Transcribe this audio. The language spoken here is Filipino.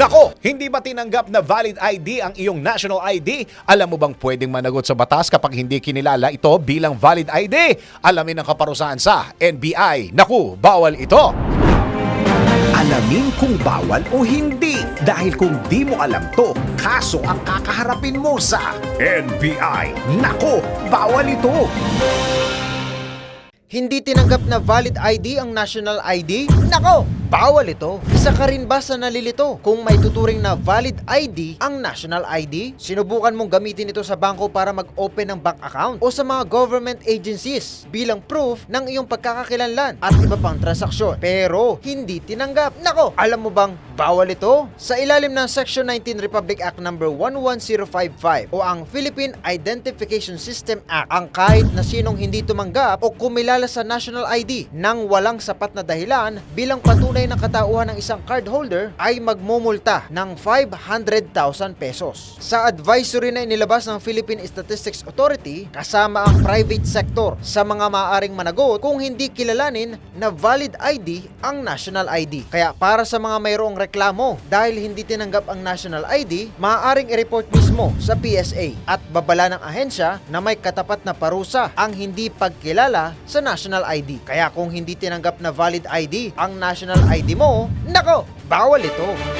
Nako, hindi ba tinanggap na valid ID ang iyong national ID? Alam mo bang pwedeng managot sa batas kapag hindi kinilala ito bilang valid ID? Alamin ang kaparusahan sa NBI. Naku, bawal ito. Alamin kung bawal o hindi. Dahil kung di mo alam to, kaso ang kakaharapin mo sa NBI. Nako, bawal ito. Hindi tinanggap na valid ID ang national ID? Nako! Bawal ito. Isa ka rin ba sa nalilito? Kung may tuturing na valid ID ang national ID, sinubukan mong gamitin ito sa bangko para mag-open ng bank account o sa mga government agencies bilang proof ng iyong pagkakakilanlan at iba pang transaksyon. Pero hindi tinanggap. Nako! Alam mo bang bawal ito? Sa ilalim ng Section 19 Republic Act No. 11055 o ang Philippine Identification System Act, ang kahit na sinong hindi tumanggap o kumilala sa national ID nang walang sapat na dahilan bilang patunay ng katauhan ng isang cardholder ay magmumulta ng 500,000 pesos. Sa advisory na inilabas ng Philippine Statistics Authority, kasama ang private sector sa mga maaaring managot kung hindi kilalanin na valid ID ang national ID. Kaya para sa mga mayroong reklamo dahil hindi tinanggap ang national ID, maaaring i-report mismo sa PSA at babala ng ahensya na may katapat na parusa ang hindi pagkilala sa national ID. Kaya kung hindi tinanggap na valid ID ang national ID mo, nako, bawal ito.